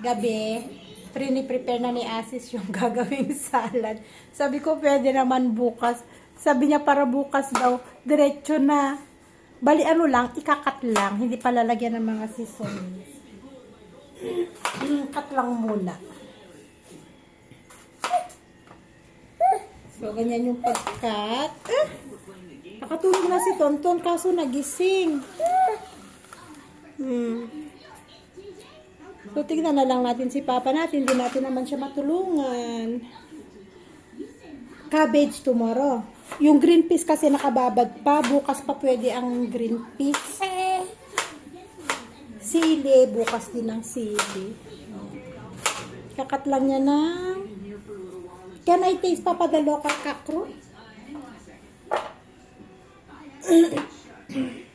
gabi, prepare na ni Asis yung gagawing salad. Sabi ko, pwede naman bukas. Sabi niya, para bukas daw, diretso na. Bali, ano lang, ikakat lang. Hindi pa lalagyan ng mga seasonings. Cut lang muna. So, ganyan yung pagkat. Eh, nakatulog na si Tonton, kaso nagising. Hmm. So, tignan na lang natin si Papa natin. Hindi natin naman siya matulungan. Cabbage tomorrow. Yung green peas kasi nakababad pa. Bukas pa pwede ang green peas. Sili. Bukas din ang sili. Kakat lang niya ng... Can I taste Papa the local kakro?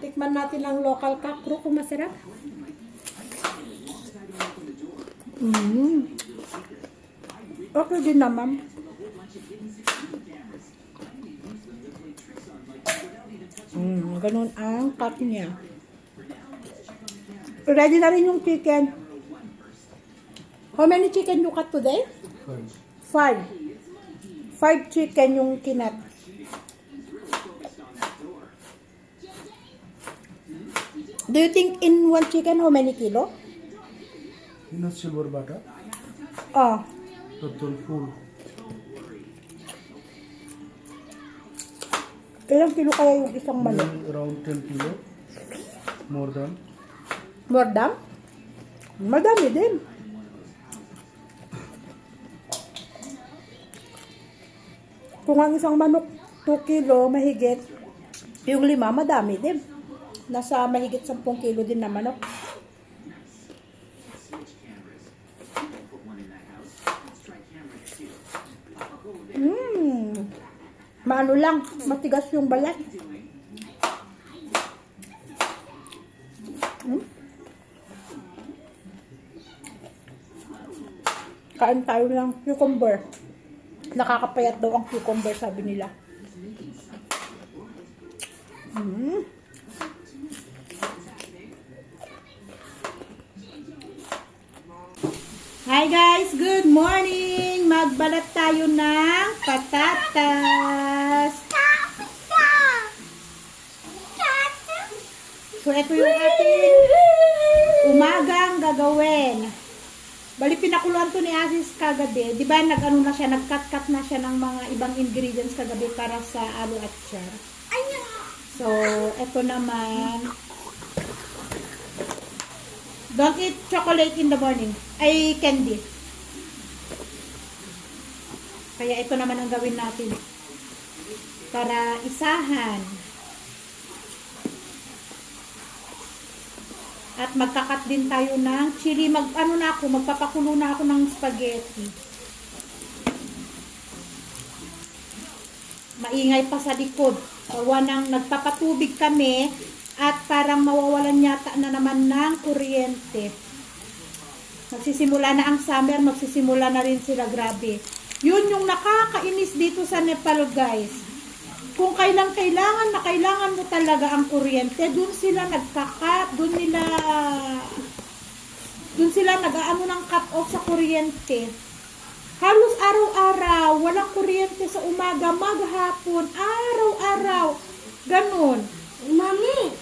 Tikman natin ang local kakro kung masarap. Mm. Okay din naman. Mm, ganun ang cut niya. Ready na rin yung chicken. How many chicken you cut today? Five. Five chicken yung kinat. Do you think in one chicken how many kilo? You know silver butter? Ah, Total full. ilang kilo kaya yung isang? Maybe around 10 kilo. More than. More than? Madami din. Kung ang isang manok 2 kilo mahigit, yung lima madami din. Nasa mahigit 10 kilo din na manok. Mmm. Maano lang, matigas yung balat. Hmm? Kain tayo ng cucumber. Nakakapayat daw ang cucumber, sabi nila. Mm. Hi guys, good morning! Magbalat tayo ng patatas. So, ito yung ating umagang gagawin. Bali, pinakuluan to ni Asis kagabi. Di ba, nag-ano na siya, nag-cut-cut na siya ng mga ibang ingredients kagabi para sa alo at char. So, ito naman. Don't eat chocolate in the morning. Ay, candy. Kaya ito naman ang gawin natin. Para isahan. At magkakat din tayo ng chili. Mag, ano na ako, magpapakulo na ako ng spaghetti. Maingay pa sa likod. Gawa ng nagpapatubig kami at parang mawawalan yata na naman ng kuryente. Magsisimula na ang summer, magsisimula na rin sila, grabe. Yun yung nakakainis dito sa Nepal, guys kung kailang kailangan na kailangan mo talaga ang kuryente, dun sila nagka-cut, dun nila dun sila nag-aano ng cut off sa kuryente. Halos araw-araw, walang kuryente sa umaga, maghapon, araw-araw. Ganun. Mommy,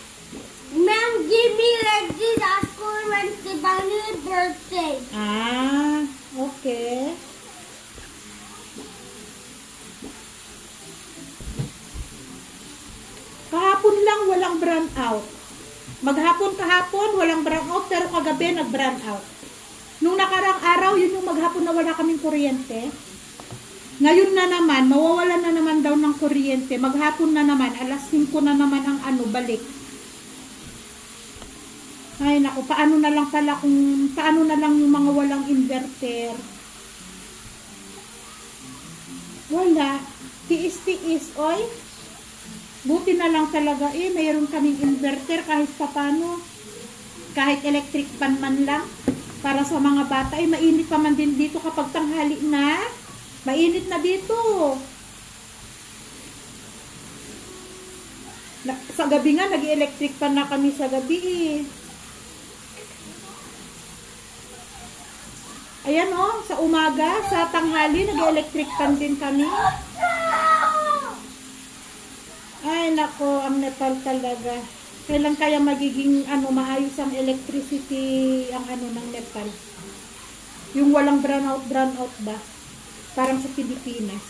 ma'am give me like this at school when my birthday. Ah, okay. Kahapon lang walang brown out. Maghapon kahapon walang brown out pero kagabi nag brown out. Nung nakarang araw yun yung maghapon na wala kaming kuryente. Ngayon na naman, mawawalan na naman daw ng kuryente. Maghapon na naman, alas 5 na naman ang ano, balik. Ay, naku, paano na lang pala kung, paano na lang yung mga walang inverter? Wala. Tiis-tiis, oy. Buti na lang talaga eh, mayroon kaming inverter kahit papano. Kahit electric pan man lang. Para sa mga bata, eh, mainit pa man din dito kapag tanghali na. Mainit na dito. Sa gabi nga, nag-electric pan na kami sa gabi eh. Ayan oh, sa umaga, sa tanghali, nag-electric pan din kami. Ay, nako, ang Nepal talaga. Kailan kaya magiging ano maayos ang electricity ang ano ng Nepal? Yung walang brownout brownout ba? Parang sa Pilipinas.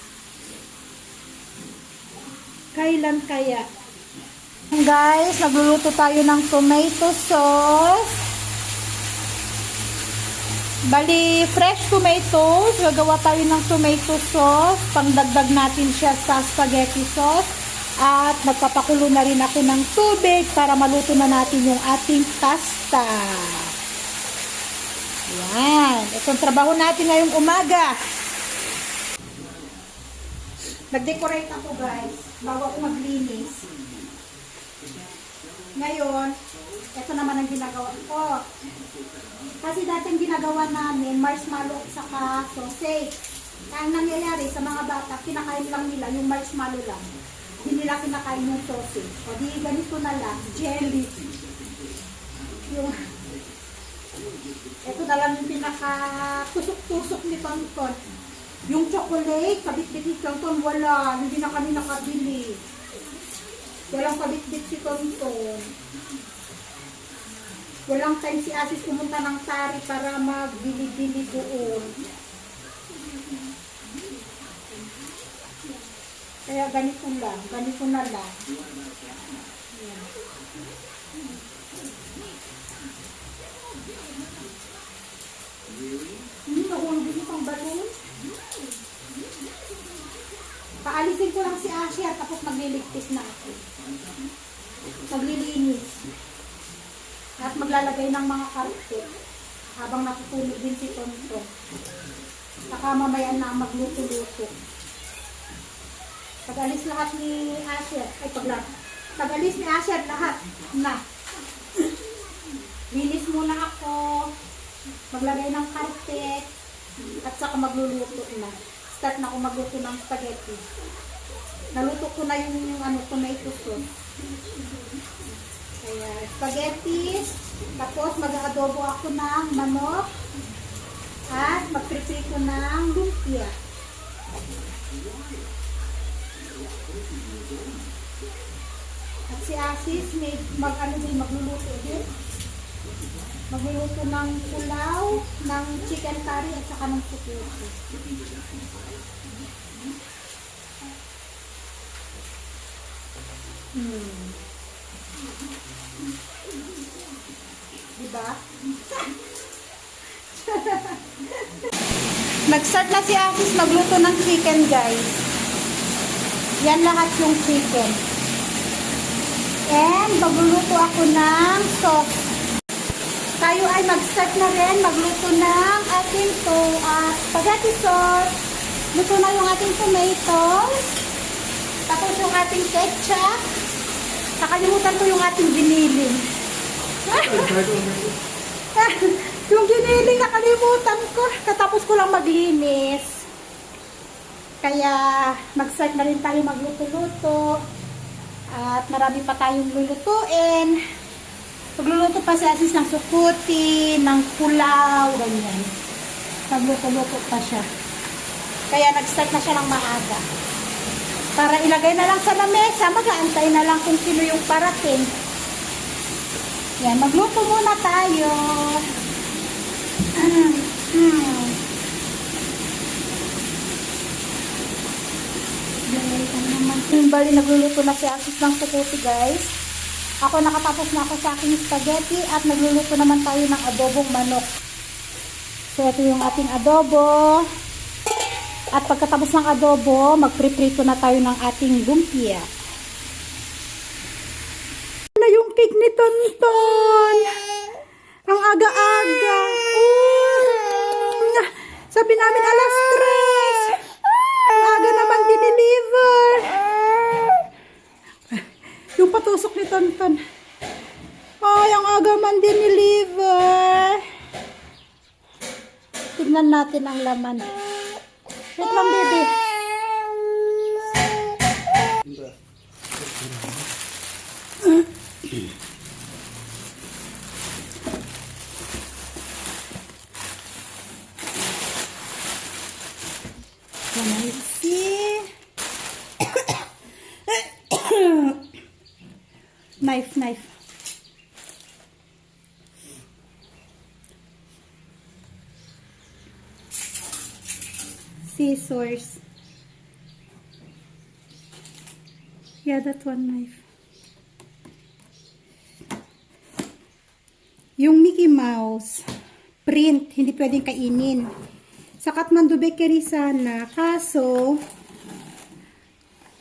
Kailan kaya? Guys, nagluluto tayo ng tomato sauce. Bali, fresh tomatoes. Gagawa tayo ng tomato sauce. Pangdagdag natin siya sa spaghetti sauce. At magpapakulo na rin ako ng tubig para maluto na natin yung ating pasta. Yan. Itong trabaho natin ngayong umaga. Nag-decorate ako guys. Bago ako maglinis. Ngayon, ito naman ang ginagawa ko. Kasi dati ang ginagawa namin, marshmallow at saka sausage. Ang nangyayari sa mga bata, kinakain lang nila yung marshmallow lang. Hindi nila kinakain yung sausage. O di ganito na lang, jelly. Yung, ito na lang yung pinaka-tusok-tusok ni Tonton. Yung chocolate, kabit-bit ni Tonton, wala. Hindi na kami nakabili. Walang kabit-bit si Tonton. Walang time si Asis pumunta ng tari para magbili-bili doon. Kaya ganito lang, ganito na lang. Yan. Hmm, nahulog pang balon. Paalisin ko lang si Asya tapos magliligpis na ako. Maglilinis. Maglalagay ng mga karpet habang natutulog din si Tonto. Saka mamaya na magluto-luto. Pag-alis lahat ni Asher, ay pagla, pag-alis ni Asher lahat na. Linis muna ako, maglagay ng karpet, at saka magluluto na. Start na ako magluto ng spaghetti. Naluto ko na yung ano, tomato sauce. Kaya spaghetti, tapos mag-adobo ako ng manok, at magprepare ko ng lumpia. At si Asis, may mag, ano din, magluluto din. Magluluto ng pulaw, ng chicken curry, at saka ng puputi. Hmm. Diba? Nag-start na si Asis magluto ng chicken, guys. Yan lahat yung chicken. And magluluto ako ng sauce. Tayo ay mag-start na rin magluto ng ating to, uh, spaghetti sauce. Luto na yung ating tomatoes. Tapos yung ating ketchup. Nakalimutan ko yung ating giniling. yung giniling nakalimutan ko. Katapos ko lang maglinis. Kaya mag-start na rin tayo magluto-luto. At marami pa tayong lulutuin. Pagluluto pa si Asis ng sukuti, ng pulaw, ganyan. Nagluto-luto pa siya. Kaya nag-start na siya ng maaga. Para ilagay na lang sa lamesa, mag-aantay na lang kung sino yung parating. Yan, magluto muna tayo. Mm, mm. Yung bali, nagluluto na si Asis ng sukuti, guys. Ako nakatapos na ako sa aking spaghetti at nagluluto naman tayo ng adobong manok. So, ito yung ating adobo. At pagkatapos ng adobo, magpriprito na tayo ng ating lumpia. Na yung cake ni Tonton. Ang aga-aga. Oh. Sabi namin alas 3. Ang aga naman dineliver. Yung patusok ni Tonton. Ay, ang aga man dineliver. Tignan natin ang laman. Wait lang, baby. one I see. knife, knife. Scissors. Yeah, that one knife. Yung Mickey Mouse, print, hindi pwedeng kainin. Sa Kathmandu Bakery sana, kaso,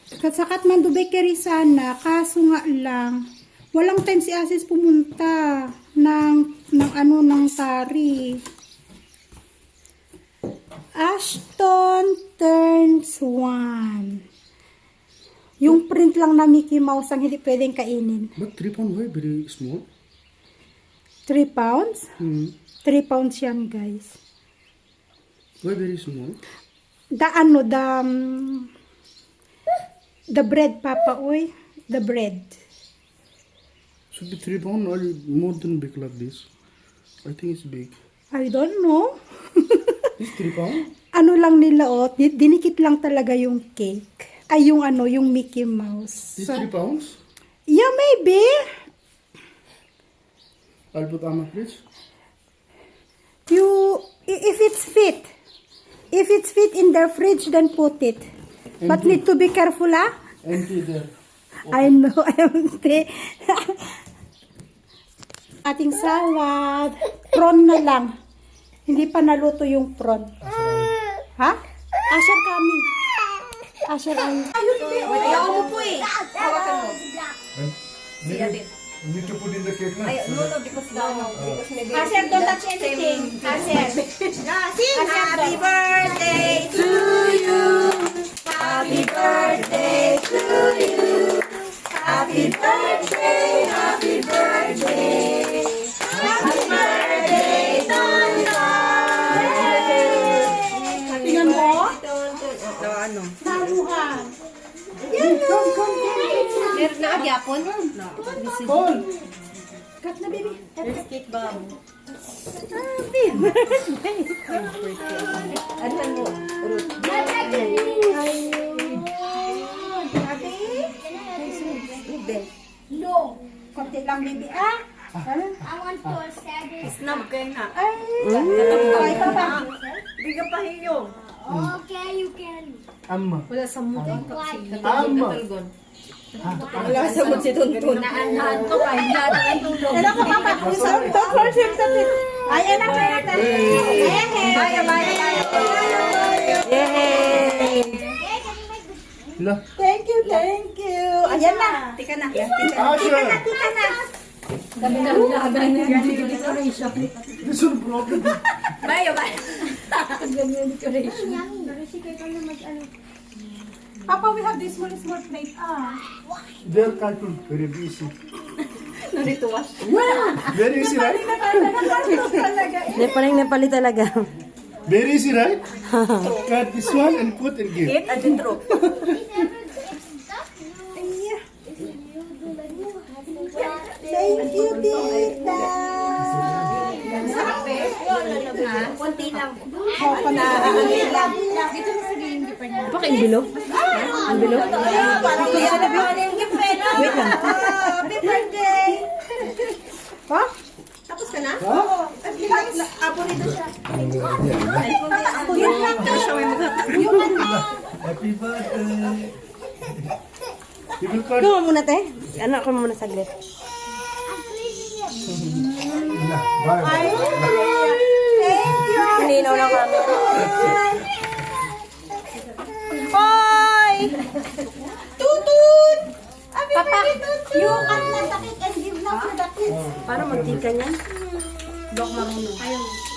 sa Kathmandu Bakery sana, kaso nga lang, walang time si Asis pumunta ng, ng ano, ng tari. Ashton turns one. Yung print lang na Mickey Mouse ang hindi pwedeng kainin. But 3 pound why very small? 3 pounds? Hmm. 3 pounds yan, guys. Why very small? The ano, the, um, the bread, Papa, oy. The bread. Should be 3 pound or more than big like this. I think it's big. I don't know. It's 3 pound? Ano lang nila, oh, di- dinikit lang talaga yung cake. Ay, yung ano, yung Mickey Mouse. It's So, 3 pounds? yeah, maybe. I'll put on my fridge. You, if it's fit, if it's fit in the fridge, then put it. But Empty. need to be careful, ah. Empty there. I know, empty. Ating salad. Prawn na lang. Hindi pa naluto yung prawn. Ha? Asher coming. Asher ay. Ayaw mo po eh. Hawakan mo. You need to put in the cake na. Ay, no, no, because no, no, because maybe... Asher, don't touch anything. Asher. Happy birthday to you. Happy birthday to you. Happy birthday, happy Meron na agyapon? No. Paul! Cut na, baby. Cake ba? Happy birthday. Ano mo? Ruth. No. Konti lang, baby. Ah. I want to it. Snub kayo na. Ay. Ay, papa. Bigyan pa hiyo. Okay, you can. Amma. Wala sa mo. Amma. Wala sa mo si Tonton. Naanhan to kay natin tulog. Hello ka, papa. Don't don't worship the pit. Ay, anak na natin. Bye, bye, bye. Yay! Thank you, thank you. Ayan na. Tika na. Asher! Tika na. This one broken. Bye, bye. Papa, we have this small, small plate. Ah. Their cartoon. Very easy. Narito wash. Very easy, right? talaga. Nepaling Nepali talaga. Very easy, right? Cut this one and put and give. Eat at drop. Thank you, tita. Konti lang. Opo na. Lang. Baka envelope? Envelope? Parang may ano ba? Wait lang. Happy birthday. Ha? Tapos ka na? Abo nito siya. Happy birthday. You will cut. Ikaw muna, te. Ano ako muna saglit. Bye. Thank you. Ninaw na kami. Hoy! Tutut! Happy Papa, you cut na cake and give now to the kids. Paano magtika niyan?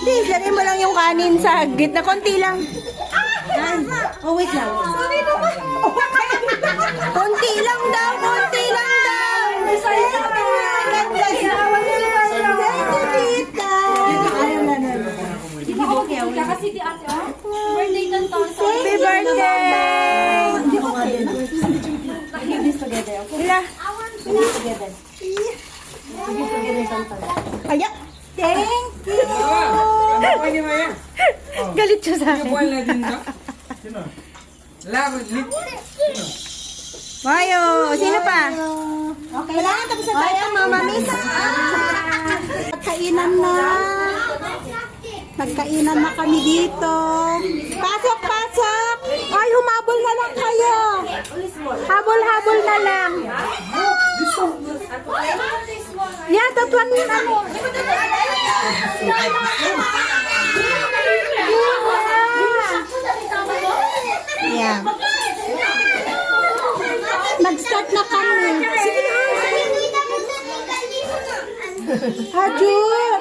Hindi, lagay mo lang yung kanin sa gitna. Konti lang. Oh, wait lang. Sorry naman. konti lang Hila. Aya. Thank you. Galit siya sa akin. Mayo, sino pa? Okay lang, tapos na tayo. Mama Misa. Nagkainan na. Nagkainan na kami dito. Pasok, pasok. Humabol na lang kayo. Habol-habol na lang. Yeah, that one, ano. Yeah. Nag-start na kami. Sige na. Hajun!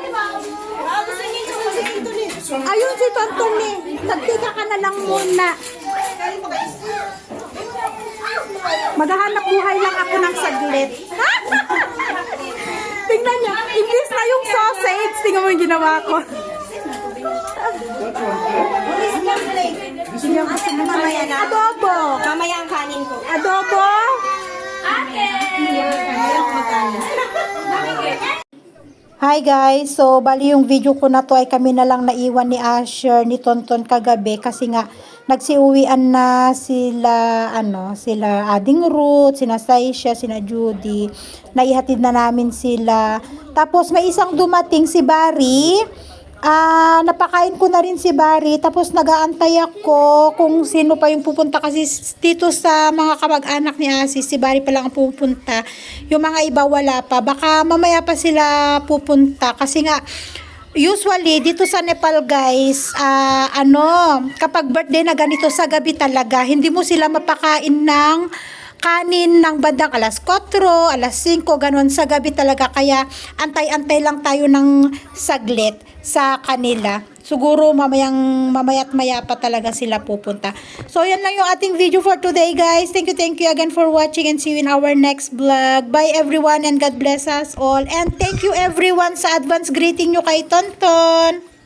Ayun si Tonton ni. Nagtika ka na lang muna. Maghahanap buhay lang ako ng saglit. Tingnan niya, imbis na yung sausage, tingnan mo yung ginawa ko. Mamaya na. Adobo. Mamaya ang kanin ko. Adobo. Hi guys, so bali yung video ko na to ay kami na lang naiwan ni Asher ni Tonton kagabi kasi nga nagsiuwian na sila ano, sila Ading Ruth, sina Saisha, sina Judy. Naihatid na namin sila. Tapos may isang dumating si Barry. Ah, napakain ko na rin si Barry tapos nagaantay ako kung sino pa yung pupunta kasi dito sa mga kamag-anak ni Asi si Barry pa lang ang pupunta. Yung mga iba wala pa. Baka mamaya pa sila pupunta kasi nga usually dito sa Nepal guys, ah, ano, kapag birthday na ganito sa gabi talaga, hindi mo sila mapakain ng kanin ng bandang alas 4, alas 5, ganun sa gabi talaga. Kaya antay-antay lang tayo ng saglit sa kanila. Siguro mamayang mamayat maya pa talaga sila pupunta. So yan lang yung ating video for today guys. Thank you, thank you again for watching and see you in our next vlog. Bye everyone and God bless us all. And thank you everyone sa advance greeting nyo kay Tonton.